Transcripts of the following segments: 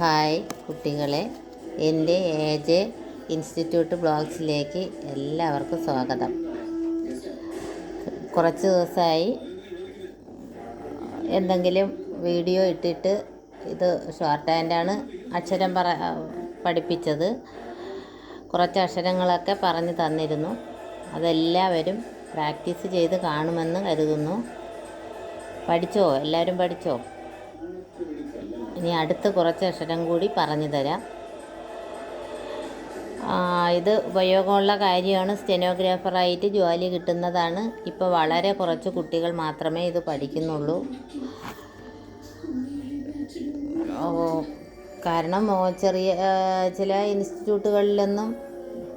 Hi കുട്ടികളെ. എന്റെ age institute ബ്ലോഗ്സിലേക്ക് എല്ലാവർക്കും സ്വാഗതം. കുറച്ച് ദിവസമായി എന്തെങ്കിലും വീഡിയോ ഇട്ടിട്ട് ഇത് ഷോർട്ട് ഹാൻഡാണ് അക്ഷരം പറ പഠിപ്പിച്ചത്. കുറച്ച് അക്ഷരങ്ങളൊക്കെ പറഞ്ഞു തന്നിരുന്നു. അതെല്ലാവരും പ്രാക്ടീസ് ചെയ്ത് കാണുമെന്ന് കരുതുന്നു. പഠിച്ചോ? എല്ലാവരും പഠിച്ചോ? ഇനി അടുത്ത കുറച്ച് അക്ഷരം കൂടി പറഞ്ഞു തരാം. ഇത് ഉപയോഗമുള്ള കാര്യമാണ്. സ്റ്റെനോഗ്രാഫറായിട്ട് ജോലി കിട്ടുന്നതാണ്. ഇപ്പോൾ വളരെ കുറച്ച് കുട്ടികൾ മാത്രമേ ഇത് പഠിക്കുന്നുള്ളൂ. കാരണം ചെറിയ ചില ഇൻസ്റ്റിറ്റ്യൂട്ടുകളിലൊന്നും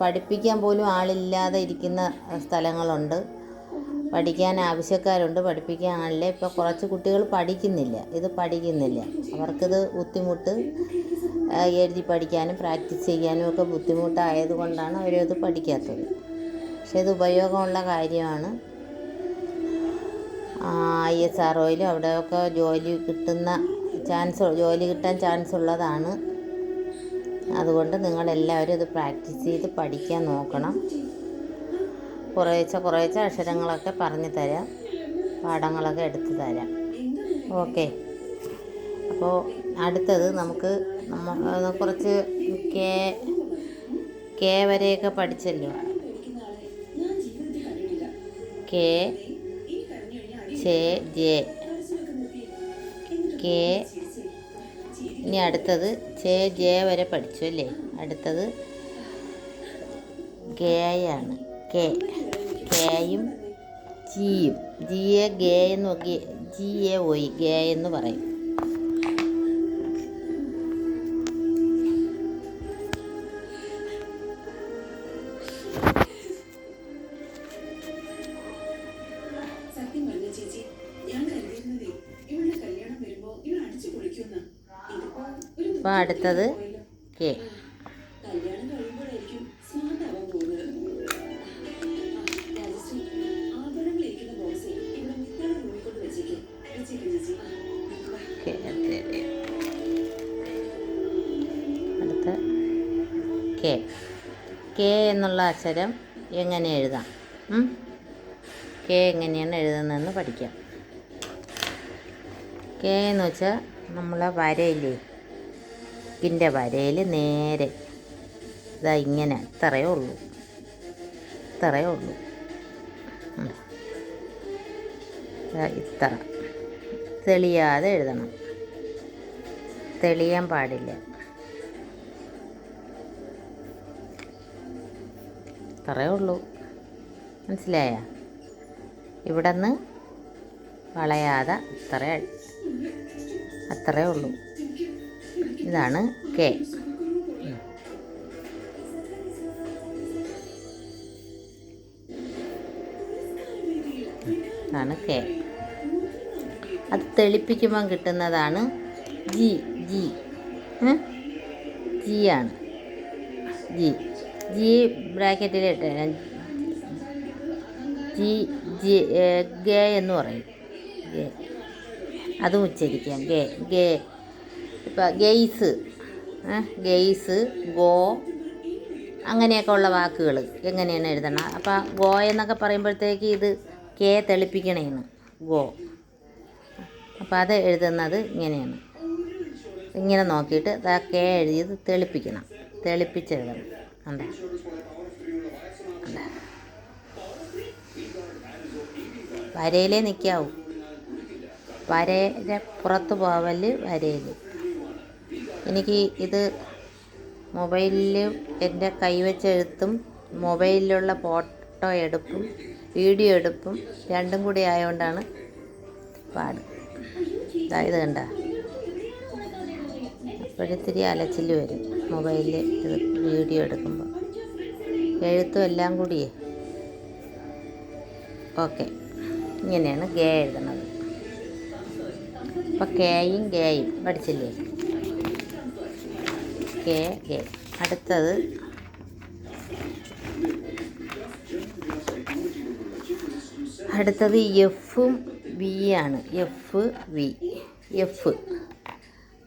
പഠിപ്പിക്കാൻ പോലും ആളില്ലാതെ ഇരിക്കുന്ന സ്ഥലങ്ങളുണ്ട്. പഠിക്കാൻ ആവശ്യക്കാരുണ്ട് പഠിപ്പിക്കാൻ ആളില്ല. ഇപ്പോൾ കുറച്ച് കുട്ടികൾ പഠിക്കുന്നില്ല. ഇത് പഠിക്കുന്നില്ല. അവർക്കിത് ബുദ്ധിമുട്ട് എഴുതി പഠിക്കാനും പ്രാക്ടീസ് ചെയ്യാനും ഒക്കെ ബുദ്ധിമുട്ടായത് കൊണ്ടാണ് അവരത് പഠിക്കാത്തത്. പക്ഷെ ഇത് ഉപയോഗമുള്ള കാര്യമാണ്. ഐ എസ് ആർ ഒയിലും അവിടെയൊക്കെ ജോലി കിട്ടുന്ന ചാൻസ് ജോലി കിട്ടാൻ ചാൻസ് ഉള്ളതാണ്. അതുകൊണ്ട് നിങ്ങളെല്ലാവരും ഇത് പ്രാക്ടീസ് ചെയ്ത് പഠിക്കാൻ നോക്കണം. കുറേശ്ശെ കുറേശ്ശെ അക്ഷരങ്ങളൊക്കെ പറഞ്ഞു തരാം. പാഠങ്ങളൊക്കെ എടുത്ത് തരാം. ഓക്കെ. അപ്പോൾ അടുത്തത് നമുക്ക് നമ്മ കുറച്ച് കേ കേ വരെയൊക്കെ പഠിച്ചല്ലോ. കെ ചെ ജെ. കെ ഇനി അടുത്തത് ചെ ജെ വരെ പഠിച്ചു അല്ലേ? അടുത്തത് ഗേയാണ് കെ കെയും ജിയും ജിയെ ഗേ എന്ന് ജി എ ഒയ് ഗേ എന്ന് പറയും. അപ്പോൾ അടുത്തത് ചേച്ചി കെ എന്നുള്ള അക്ഷരം എങ്ങനെ എഴുതാം? കെ എങ്ങനെയാണ് എഴുതുന്നതെന്ന് പഠിക്കാം. കെ എന്ന് വെച്ചാൽ നമ്മളെ വരയില്ലേ? ഇതിന്റെ വരയിൽ നേരെ. ഇതാ ഇങ്ങനെ. ഇത്രയേ ഉള്ളൂ. ഇത്രയേ ഉള്ളൂ. ഇത്ര. തെളിയാതെ എഴുതണം. തെളിയാൻ പാടില്ല. ഇത്രയേ ഉള്ളൂ. മനസ്സിലായ? ഇവിടെ നിന്ന് വളയാതെ അത്ര അത്രേ ഉള്ളൂ. ഇതാണ് കെ ാണ് കെ അത് തെളിപ്പിക്കുമ്പം കിട്ടുന്നതാണ് ജി ജി? ജി ആണ്. ജി ജി ബ്രാക്കറ്റിൽ ജി ജി ഗേ എന്ന് പറയും. ഗേ. അതും ഉച്ചരിക്കാം. ഗേ ഗേ. ഇപ്പം ഗെയ്സ്. ഗെയ്സ് ഗോ അങ്ങനെയൊക്കെ ഉള്ള വാക്കുകൾ എങ്ങനെയാണ് എഴുതണം? അപ്പം ഗോ എന്നൊക്കെ പറയുമ്പോഴത്തേക്ക് ഇത് കെ തെളിപ്പിക്കണേന്ന്. ഗോ. അപ്പോൾ അത് എഴുതുന്നത് ഇങ്ങനെയാണ്. ഇങ്ങനെ നോക്കിയിട്ട് കെ എഴുതിയത് തെളിപ്പിക്കണം. തെളിപ്പിച്ചെഴുതണം. കണ്ടോ? വരയിലേ നിൽക്കാവൂ വരയുടെ പുറത്ത് പോവൽ വരയിൽ എനിക്ക് ഇത് മൊബൈലിൽ എന്റെ കൈവച്ച് എഴുത്തും മൊബൈലിലുള്ള ഫോട്ടോ എടുപ്പും വീഡിയോ എടുപ്പും രണ്ടും കൂടി ആയതുകൊണ്ടാണ് പാട്. അതായത് കണ്ട. അപ്പോഴിത്തിരി അലച്ചിൽ വരും. മൊബൈലിൽ വീഡിയോ എടുക്കുമ്പോൾ എഴുത്തും എല്ലാം കൂടിയേ. ഓക്കെ. ഇങ്ങനെയാണ് ഗേ എഴുതണത്. അപ്പം കേയും ഗേയും പഠിച്ചില്ലേ? കെ ഗേ. അടുത്തത്. അടുത്തത് എഫും വി ആണ്. F V. എഫ്.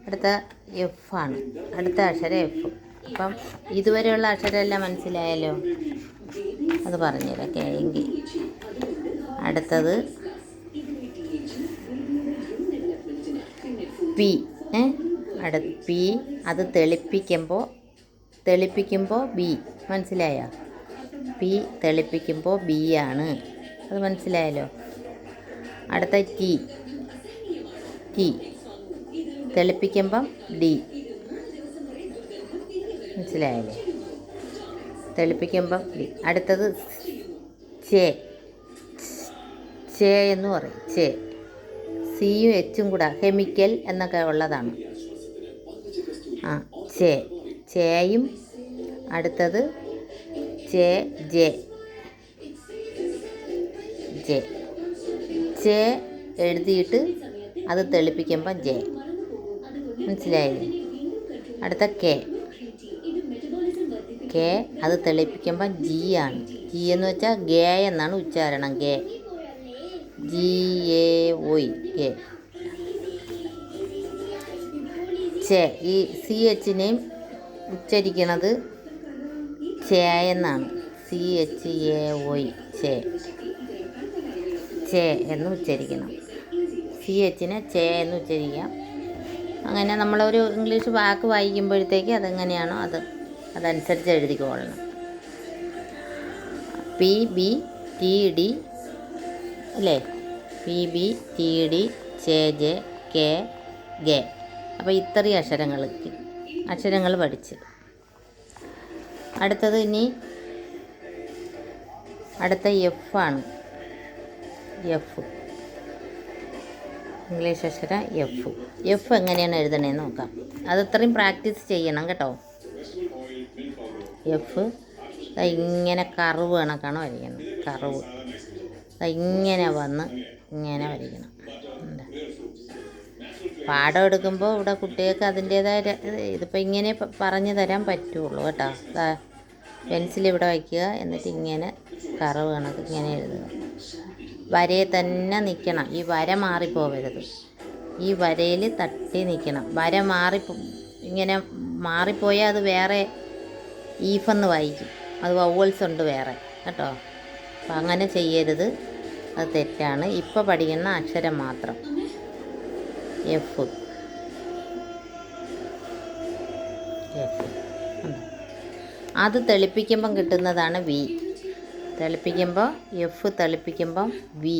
അടുത്ത എഫ് ആണ്. അടുത്ത അക്ഷരം എഫ് അപ്പം ഇതുവരെയുള്ള അക്ഷരമെല്ലാം മനസ്സിലായല്ലോ? അത് പറഞ്ഞുതരാം. കെ എങ്കിൽ. അടുത്തത് പി ഏ? അടു പി അത് തെളിപ്പിക്കുമ്പോൾ തെളിപ്പിക്കുമ്പോൾ ബി മനസ്സിലായോ? പി തെളിപ്പിക്കുമ്പോൾ ബി ആണ്. അത് മനസ്സിലായല്ലോ? അടുത്ത ടി ടി തെളിപ്പിക്കുമ്പം ഡി. മനസ്സിലായില്ലേ? തെളിപ്പിക്കുമ്പം ഡി. അടുത്തത് ചേ. ചേ എന്ന് പറയും. ചേ. സിയും എച്ചും കൂടെ. കെമിക്കൽ എന്നൊക്കെ ഉള്ളതാണ്. ആ ചേ. ചേയും അടുത്തത് ചേ ജെ. ജെ. ചേ എഴുതിയിട്ട് അത് തെളിപ്പിക്കുമ്പം ജെ. മനസ്സിലായില്ലേ അടുത്ത കെ. കെ അത് തെളിപ്പിക്കുമ്പോൾ ജി ആണ്. ജി എന്ന് വെച്ചാൽ ഗേ എന്നാണ് ഉച്ചാരണം ഗേ. ജി എ ഒയ് ഗേ. ചെ ഈ സി എച്ചിനെയും ഉച്ചരിക്കണത് ചെ എന്നാണ്. സി എച്ച് എ ഒയ് ചെ. ചെ എന്ന് ഉച്ചരിക്കണം. സി എച്ചിനെ ചെ എന്ന് ഉച്ചരിക്കാം. അങ്ങനെ നമ്മളൊരു ഇംഗ്ലീഷ് വാക്ക് വായിക്കുമ്പോഴത്തേക്ക് അതെങ്ങനെയാണോ അത് അതനുസരിച്ച് എഴുതിക്കൊള്ളണം പി ബി ടി ഡി അല്ലേ? പി ബി ടി ഡി ചെ ജെ കെ ഗെ. അപ്പോൾ ഇത്രയും അക്ഷരങ്ങൾ അക്ഷരങ്ങൾ പഠിച്ച്. അടുത്തത് ഇനി അടുത്ത എഫ് ആണ്. എഫ് ഇംഗ്ലീഷ് അക്ഷരം എഫ് എഫ് എങ്ങനെയാണ് എഴുതണേന്ന് നോക്കാം. അത് പ്രാക്ടീസ് ചെയ്യണം കേട്ടോ. എഫ് ഇങ്ങനെ കറവ് കണക്കാണ് വരയ്ക്കണം. കറവ് ഇങ്ങനെ വന്ന് ഇങ്ങനെ വരയ്ക്കണം. പാഠം എടുക്കുമ്പോൾ ഇവിടെ കുട്ടികൾക്ക് അതിന്റേതായ ഇതിപ്പോൾ ഇങ്ങനെ പറഞ്ഞു തരാൻ പറ്റുള്ളൂ കേട്ടോ. പെൻസിൽ ഇവിടെ വയ്ക്കുക എന്നിട്ട് ഇങ്ങനെ കറവ് കണക്ക് ഇങ്ങനെ എഴുതുക. വരയിൽ തന്നെ നിൽക്കണം ഈ വര മാറിപ്പോവരുത്. ഈ വരയിൽ തട്ടി നിൽക്കണം വര മാറി ഇങ്ങനെ മാറിപ്പോയാൽ അത് വേറെ ഈഫെന്ന് വായിക്കും. അത് വവ്വൽസ് ഉണ്ട് വേറെ. കേട്ടോ? അപ്പം അങ്ങനെ ചെയ്യരുത്. അത് തെറ്റാണ്. ഇപ്പോൾ പഠിക്കുന്ന അക്ഷരം മാത്രം. F F? അത് തെളിപ്പിക്കുമ്പം കിട്ടുന്നതാണ് വി തെളിപ്പിക്കുമ്പോൾ എഫ് തെളിപ്പിക്കുമ്പം വി.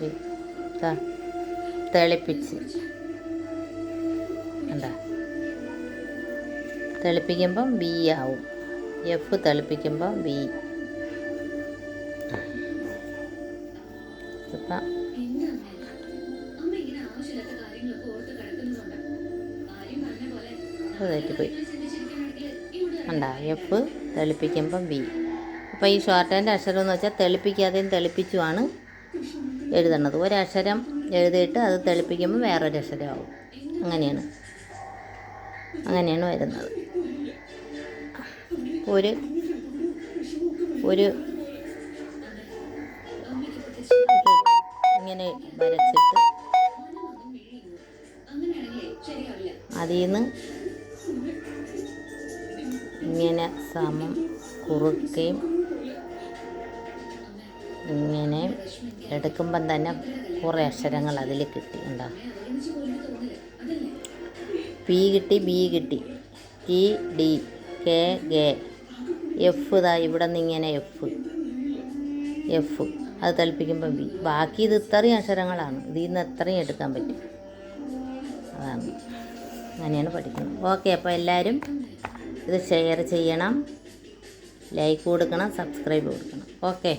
വി. തെളിപ്പിച്ച്. എന്താ തെളിപ്പിക്കുമ്പം ബി ആവും. എഫ് തെളിപ്പിക്കുമ്പം വി ഇപ്പം എന്താ കണ്ട എഫ് തെളിപ്പിക്കുമ്പം ബി അപ്പോൾ ഈ ഷോർട്ട് ഹാൻഡ് അക്ഷരം എന്ന് വെച്ചാൽ തെളിപ്പിക്കാതെയും തെളിപ്പിച്ചുമാണ് എഴുതണത്. ഒരക്ഷരം എഴുതിയിട്ട് അത് തെളിപ്പിക്കുമ്പോൾ വേറൊരു അക്ഷരമാവും. അങ്ങനെയാണ്. അങ്ങനെയാണ് വരുന്നത്. ഒരു ഒരു ഇങ്ങനെ വരച്ചിട്ട് അതിൽ നിന്ന് ഇങ്ങനെ സമം കുറുക്കയും ഇങ്ങനെ എടുക്കുമ്പം തന്നെ കുറേ അക്ഷരങ്ങൾ അതിൽ കിട്ടി. ഉണ്ടോ പി കിട്ടി ബി കിട്ടി. ടി ഡി കെ ഗെ. എഫ് ഇതാ ഇവിടെ നിന്ന് ഇങ്ങനെ എഫ്. എഫ്. അത് തൽപ്പിക്കുമ്പം ബി ബാക്കി ഇത് ഇത്രയും അക്ഷരങ്ങളാണ്. ഇതിൽ നിന്ന് എത്രയും എടുക്കാൻ പറ്റും. അതാണ്. അങ്ങനെയാണ് പഠിക്കുന്നത്. ഓക്കെ അപ്പോൾ എല്ലാവരും ഇത് ഷെയർ ചെയ്യണം. ലൈക്ക് കൊടുക്കണം സബ്സ്ക്രൈബ് കൊടുക്കണം. ഓക്കെ